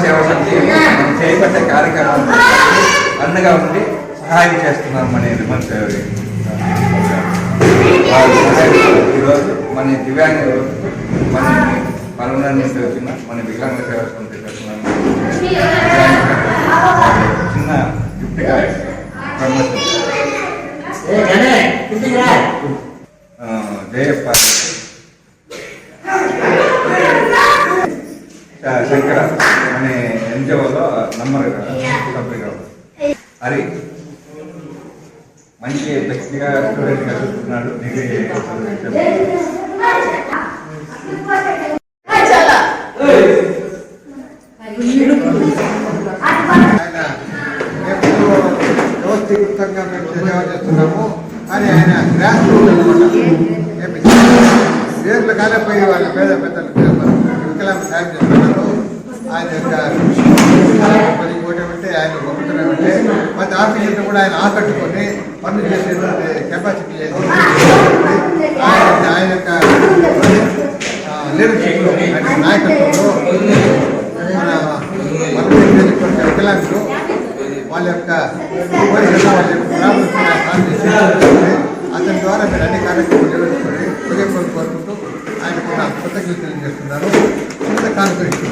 సేవ సమితి మనం చేపట్టే కార్యక్రమం అండగా ఉండి సహాయం చేస్తున్నాం మన రిమన్ ఈరోజు మన దివ్యాంగ మన పలువురు నుంచి వచ్చిన మన వికలాంగ సేవ సమితి చిన్న జయప్ప శంకర అనే ఎన్జిఓలో నంబర్ సభ్యుగా హరి మంచి వ్యక్తిగా స్టూడెంట్ చూస్తున్నాడు డిగ్రీ వ్యవస్థీకృతంగా మేము సేవ చేస్తున్నాము అని ఆయన గ్రాస్ రూట్ అనమాట ఏమి వేర్లు వాళ్ళ పేద పెద్దలకు వికలాంగ సాయం చేస్తున్నారు ఆయన యొక్క పని కోటి ఆయన గొప్పతనం ఉంటే ప్రతి ఆఫీసర్ని కూడా ఆయన ఆకట్టుకొని పనులు చేసేటువంటి కెపాసిటీ ఆయన ఆయన యొక్క లీడర్షిప్లో ఆయన నాయకత్వంలో మన మన వికలాంగులు వాళ్ళ యొక్క వాళ్ళ యొక్క ప్రాబ్లమ్స్ అతని ద్వారా మీరు అన్ని కార్యక్రమాలు నిర్వహించుకొని ఉదయం కోరుకుంటూ ఆయనకు నా కృతజ్ఞతలు తెలియజేస్తున్నాను. ఇంత కాన్ఫరెన్స్